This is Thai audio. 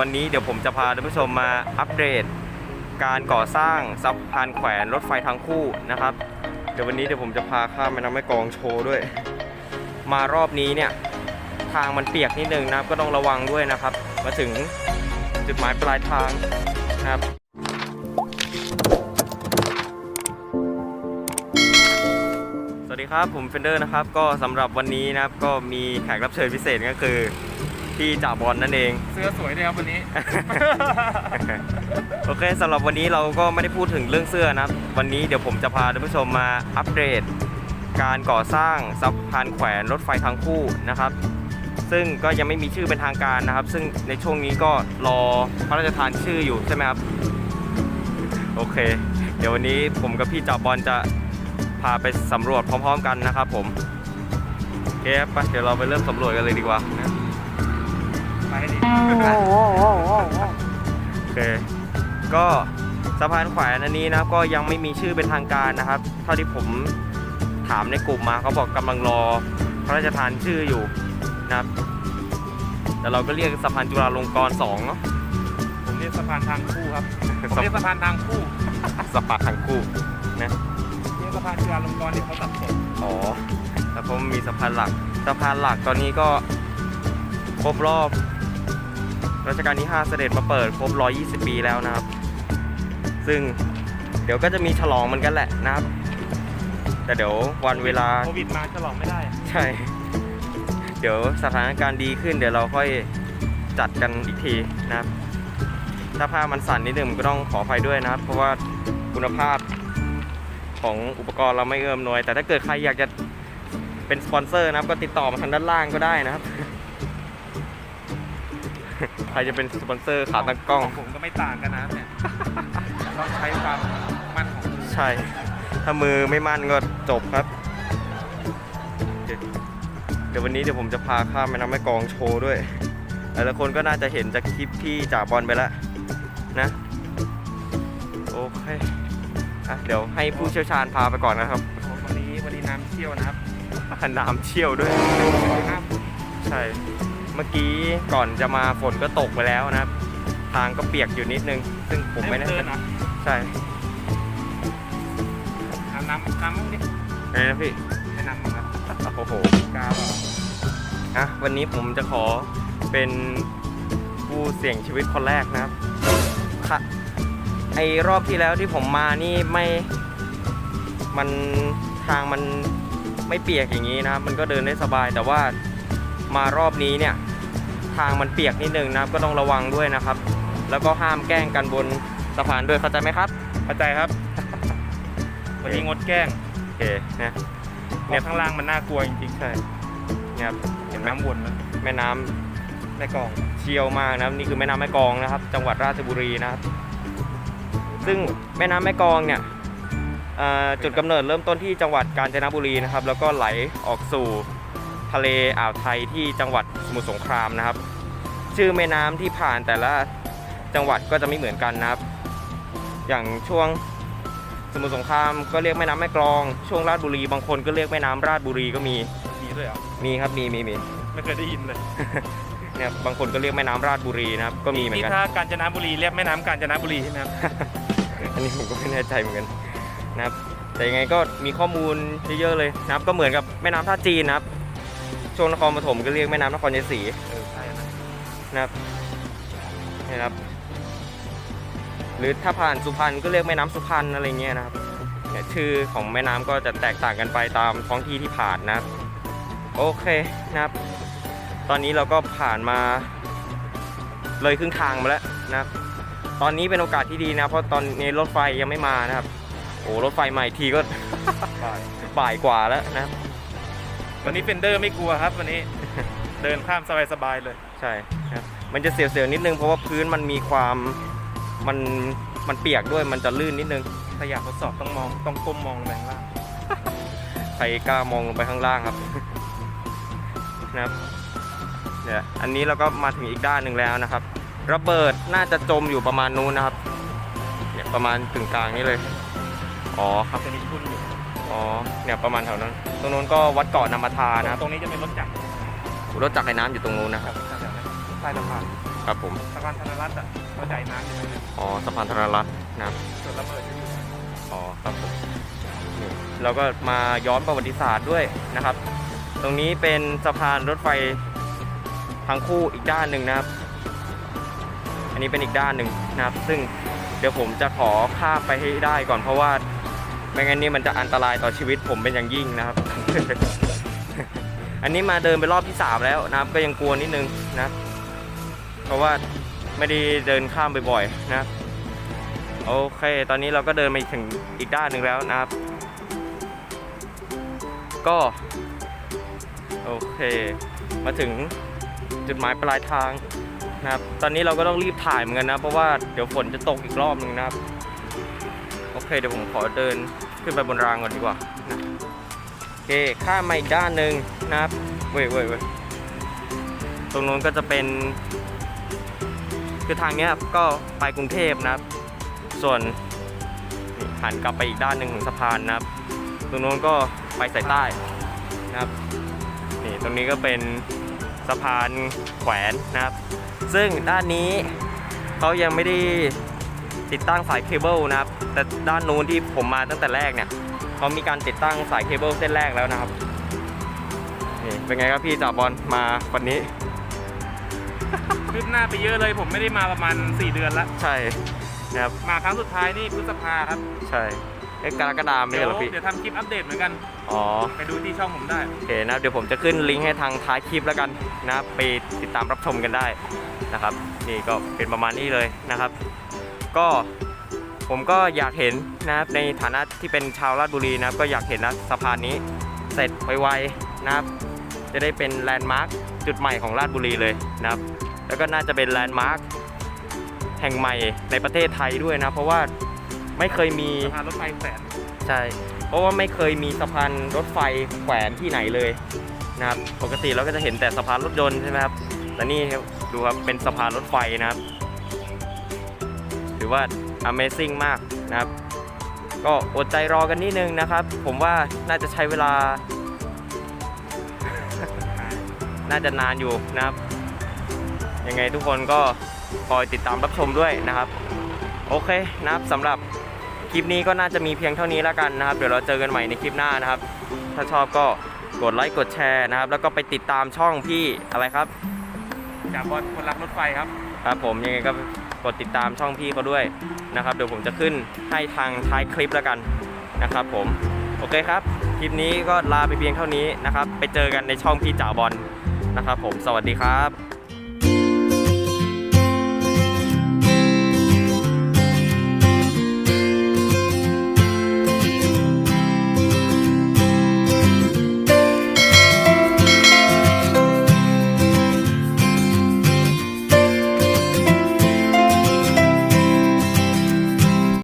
วันนี้เดี๋ยวผมจะพาท่านผู้ชมมาอัปเดต การก่อสร้างสะพานแขวนรถไฟทางคู่นะครับ เดี๋ยววันนี้เดี๋ยวผมจะพาข้ามแม่น้ำแม่กองโชว์ด้วย มารอบนี้เนี่ยทางมันเปียกนิดนึงนะครับก็ต้องระวังด้วยนะครับ มาถึงจุดหมายปลายทางนะครับสวัสดีครับผมเฟนเดอร์นะครับ ก็สำหรับวันนี้นะครับก็มีแขกรับเชิญพิเศษก็คือ พี่จ่าบอลนั่นเอง เสื้อสวยด้วยครับวันนี้ โอเคสำหรับวันนี้เราก็ไม่ได้พูดถึงเรื่องเสื้อนะครับ วันนี้เดี๋ยวผมจะพาท่านผู้ชมมาอัปเดต การก่อสร้างสะพานแขวนรถไฟทางคู่นะครับ ซึ่งก็ยังไม่มีชื่อเป็นทางการนะครับ ซึ่งในช่วงนี้ก็รอพระราชทานชื่ออยู่ใช่ไหมครับ โอเค เดี๋ยววันนี้ผมกับพี่จ่าบอลจะพาไปสำรวจพร้อม ๆ กันนะครับผมโอเคครับไปเดี๋ยวเราไปเริ่มสำรวจกันเลยดีกว่านะ ไปให้ดีโอเค ก็สะพานแขวนอันนี้นะครับก็ยังไม่มีชื่อเป็นทางการนะครับ เท่าที่ผมถามในกลุ่มมาเขาบอกกำลังรอพระราชทานชื่ออยู่นะครับแต่เราก็เรียกสะพานจุฬาลงกรณ์สองเนาะผมเรียกสะพานทางคู่ครับผมเรียกสะพานทางคู่สะพานทางคู่นะเรียกสะพานจุฬาลงกรณ์ที่เขาตัดผมอ๋อแต่ผมมีสะพานหลักสะพานหลักตอนนี้ก็ครบรอบ รัชกาลที่ 5 เสด็จมาเปิดครบ 120 ปีแล้วนะครับ ซึ่งเดี๋ยวก็จะมีฉลองเหมือนกันแหละนะครับ แต่เดี๋ยววันเวลาโควิดมาฉลองไม่ได้ ใช่ เดี๋ยวสถานการณ์ดีขึ้นเดี๋ยวเราค่อยจัดกันอีกทีนะครับ ถ้าภาพมันสั่นนิดนึงผมก็ต้องขออภัยด้วยนะครับ เพราะว่าคุณภาพของอุปกรณ์เราไม่เอื้อมหน่วย แต่ถ้าเกิดใครอยากจะเป็นสปอนเซอร์นะครับ ก็ติดต่อมาทางด้านล่างก็ได้นะครับ ใครจะเป็นสปอนเซอร์ขาตั้งกล้องของผมก็ไม่ต่างกันนะเนี่ยต้องใช้ความมั่นของมือใช่ ถ้ามือไม่มั่นก็จบครับโอเคเดี๋ยววันนี้เดี๋ยวผมจะพาข้ามแม่น้ำแม่กลองโชว์ด้วย หลายๆคนก็น่าจะเห็นจากคลิปที่จ่าบอลไปแล้วนะ โอเคอะเดี๋ยวให้ผู้เชี่ยวชาญพาไปก่อนนะครับ วันนี้วันนี้น้ำเชี่ยวนะครับน้ำเชี่ยวด้วยน้ใช่ เมื่อกี้ก่อนจะมาฝนก็ตกไปแล้วนะครับ ทางก็เปียกอยู่นิดนึง ซึ่งำผมไม่แน่เดิใจนนะใช่น้ำน้ำน้ำมึงดิไงนะพี่ให้น้ำมึงครับโอ้โหกาวอะอะวันนี้ผมจะขอเป็นผู้เสี่ยงชีวิตคนแรกนะครับค่ะไอรอบที่แล้วที่ผมมานี่ไม่มันทางมันไม่เปียกอย่างนี้นะครับ มันก็เดินได้สบายแต่ว่า มารอบนี้เนี่ยทางมันเปียกนิดนึงนะครับก็ต้องระวังด้วยนะครับ แล้วก็ห้ามแกล้งกันบนสะพานด้วยเข้าใจไหมครับ เข้าใจครับ วันนี้งดแกล้งโอเคนะเพราะข้างล่างมันน่ากลัวจริงใช่เนี่ยครับๆเห็นน้ำวนมันแม่น้ำในกล่องเชี่ยวมากนะครับนี่คือแม่น้ำแม่กลองนะครับ จังหวัดราชบุรีนะครับ ซึ่งแม่น้ำแม่กลองเนี่ยเอ่อจุดกำเนิดเริ่มต้นที่จังหวัดกาญจนบุรีนะครับ แล้วก็ไหลออกสู่ ทะเลอ่าวไทยที่จังหวัดสมุทรสงครามนะครับ ชื่อแม่น้ำที่ผ่านแต่ละจังหวัดก็จะไม่เหมือนกันนะครับ อย่างช่วงสมุทรสงครามก็เรียกแม่น้ำแม่กลอง ช่วงราชบุรีบางคนก็เรียกแม่น้ำราชบุรีก็มีมีด้วยเหรอมีครับมีมีมีไม่เคยได้ยินเลยเนี่ยบางคนก็เรียกแม่น้ำราชบุรีนะครับ ก็มีเหมือนนี่กันถ้ากาญจนบุรีเรียกแม่น้ำกาญจนบุรีใช่ไหมครับอันนี้ผมก็ไม่แน่ใจเหมือนกันนะครับ แต่ยังไงก็มีข้อมูลเยอะๆเลยนะครับ ก็เหมือนกับแม่น้ำท่าจีนนะครับ ช่วงนครปฐมก็เรียกแม่น้ำนครชัยศรีเออใช่นะนะครับนี่นะครับ หรือถ้าผ่านสุพรรณก็เรียกแม่น้ำสุพรรณอะไรเงี้ยนะครับเนี่ยชื่อของแม่น้ำก็จะแตกต่างกันไปตามท้องที่ที่ผ่านนะครับ โอเคนะครับ ตอนนี้เราก็ผ่านมา เลยครึ่งทางมาแล้วนะครับ ตอนนี้เป็นโอกาสที่ดีนะ เพราะตอนนี้รถไฟยังไม่มานะครับ โอ้รถไฟใหม่ทีก็ บ่ายกว่าแล้วนะครับ วันนี้เฟนเดอร์ไม่กลัวครับ วันนี้ เดินข้ามสบายๆเลย ใช่ครับมันจะเสียวๆนิดนึงเพราะว่าพื้นมันมีความมันมันเปียกด้วยมันจะลื่นนิดนึงถ้าอยากทดสอบต้องมองต้องก้มมองลงไปข้างล่างใครกล้ามองลงไปข้างล่างครับนะครับเนี่ยอันนี้เราก็มาถึงอีกด้านหนึ่งแล้วนะครับ ระเบิดน่าจะจมอยู่ประมาณนู้นนะครับเนี่ยประมาณถึงกลางนี้เลยอ๋อครับจะมีทุ่นอยู่ อ๋อเนี่ยประมาณแถวนั้น ตรงนู้นก็วัดเกาะนามาทานะครับตรงนี้จะเป็นรถจักรรถจักรไอ้น้ำอยู่ตรงนู้นนะครับแถวๆนั้นใต้สะพานคครับผมสะพานธนรัตน์อะเข้าใจน้ำอยู่ไหมอ๋อสะพานธนรัตน์นะครับส่วนระเบิดอยู่ที่ไหนอ๋อครับผมนี่เราก็มาย้อนประวัติศาสตร์ด้วยนะครับ ตรงนี้เป็นสะพานรถไฟทั้งคู่อีกด้านหนึ่งนะครับ อันนี้เป็นอีกด้านหนึ่งนะครับ ซึ่งเดี๋ยวผมจะขอข้ามไปให้ได้ก่อนเพราะว่า ไม่งั้นนี่มันจะอันตรายต่อชีวิตผมเป็นอย่างยิ่งนะครับ อันนี้มาเดินไปรอบที่สามแล้วนะครับ ก็ยังกลัวนิดนึงนะ เพราะว่าไม่ได้เดินข้ามบ่อยๆนะครับโอเค ตอนนี้เราก็เดินมาถึงอีกด้านหนึ่งแล้วนะครับ ก็ โอเค มาถึงจุดหมายปลายทางนะครับ ตอนนี้เราก็ต้องรีบถ่ายเหมือนกันนะ เพราะว่าเดี๋ยวฝนจะตกอีกรอบหนึ่งนะครับ เคเดี๋ยวผมขอเดินขึ้นไปบนรางก่อนดีกว่านะโอเคข้ามมาอีกด้านหนึ่งนะครับเว้ยเว้ยเว้ยตรงนู้นก็จะเป็นคือทางนี้ก็ไปกรุงเทพนะครับ ส่วนนี่หันกลับไปอีกด้านหนึ่งของสะพานนะครับ ตรงนู้นก็ไปสายใต้นะครับนี่ตรงนี้ก็เป็นสะพานแขวนนะครับ ซึ่งด้านนี้เขายังไม่ได้ ติดตั้งสายเคเบิลนะครับ แต่ด้านนู้นที่ผมมาตั้งแต่แรกเนี่ยเขามีการติดตั้งสายเคเบิลเส้นแรกแล้วนะครับนี่เป็นไงครับพี่จ่าบอลมาวันนี้ คืบหน้าไปเยอะเลยผมไม่ได้มาประมาณ 4 เดือนละใช่นะครับมาครั้งสุดท้ายนี่พฤษภาครับใช่เอ้ยกรกฎาไม่เดี๋ใช่ยวเหรอพี่เดี๋ยวทำคลิปอัปเดตเหมือนกันอ๋อไปดูที่ช่องผมได้โอเคนะครับเดี๋ยวผมจะขึ้นลิงก์ให้ทางท้ายคลิปแล้วกันนะครับไปติดตามรับชมกันได้นะครับ นี่ก็เป็นประมาณนี้เลยนะครับ ก็ผมก็อยากเห็นนะครับในฐานะที่เป็นชาวราชบุรีนะครับก็อยากเห็นนะสะพานนี้เสร็จไวๆนะครับ จะได้เป็นแลนด์มาร์คจุดใหม่ของราชบุรีเลยนะครับ แล้วก็น่าจะเป็นแลนด์มาร์คแห่งใหม่ในประเทศไทยด้วยนะ เพราะว่าไม่เคยมีสะพานรถไฟแขวนใช่เพราะว่าไม่เคยมีสะพานรถไฟแขวนที่ไหนเลยนะครับปกติเราก็จะเห็นแต่สะพานรถยนต์ใช่ไหมครับแต่นี่ครับดูครับเป็นสะพานรถไฟนะครับ ว่า Amazing มากนะครับ ก็อดใจรอกันนิดนึงนะครับ ผมว่าน่าจะใช้เวลา น่าจะนานอยู่นะครับ ยังไงทุกคนก็คอยติดตามรับชมด้วยนะครับ โอเคนะครับสำหรับคลิปนี้ก็น่าจะมีเพียงเท่านี้แล้วกันนะครับ เดี๋ยวเราเจอกันใหม่ในคลิปหน้านะครับ ถ้าชอบก็กดไลค์กดแชร์นะครับ แล้วก็ไปติดตามช่องพี่อะไรครับ จากบอลคนรักรถไฟครับ ครับผมยังไงก็ กดติดตามช่องพี่เขาด้วยนะครับ เดี๋ยวผมจะขึ้นให้ทางท้ายคลิปแล้วกันนะครับ ผมโอเคครับ คลิปนี้ก็ลาไปเพียงเท่านี้นะครับ ไปเจอกันในช่องพี่จ่าบอลนะครับ ผมสวัสดีครับ